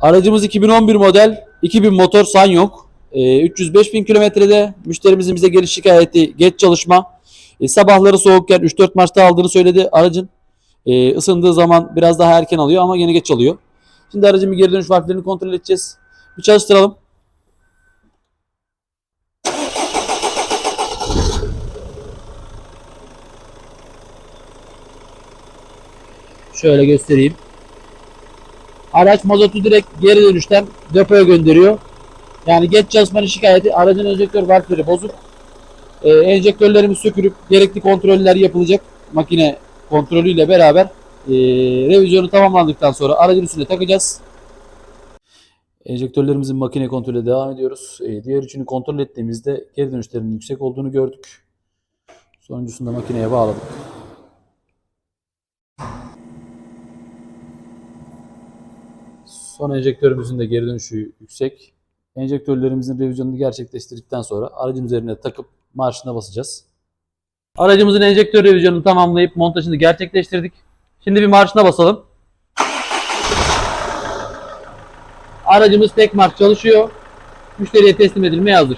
Aracımız 2011 model 2000 motor Sanyong. Ee, 305 bin kilometrede müşterimizin bize geliş şikayeti geç çalışma. Ee, sabahları soğukken 3-4 Mart'ta aldığını söyledi aracın. Ee, ısındığı zaman biraz daha erken alıyor ama yine geç alıyor. Şimdi aracın bir geri dönüş valflerini kontrol edeceğiz. Bir çalıştıralım. Şöyle göstereyim. Araç mazotu direkt geri dönüşten depoya gönderiyor. Yani geç çalışmanın şikayeti aracın enjektör valfleri bozuk. Ee, enjektörlerimiz sökülüp gerekli kontroller yapılacak. Makine kontrolüyle beraber ee, revizyonu tamamlandıktan sonra aracın üstüne takacağız. Enjektörlerimizin makine kontrolü devam ediyoruz. Ee, diğer üçünü kontrol ettiğimizde geri dönüşlerinin yüksek olduğunu gördük. Sonuncusunda makineye bağladık. Son enjektörümüzün de geri dönüşü yüksek. Enjektörlerimizin revizyonunu gerçekleştirdikten sonra aracın üzerine takıp marşına basacağız. Aracımızın enjektör revizyonunu tamamlayıp montajını gerçekleştirdik. Şimdi bir marşına basalım. Aracımız tek marş çalışıyor. Müşteriye teslim edilmeye hazır.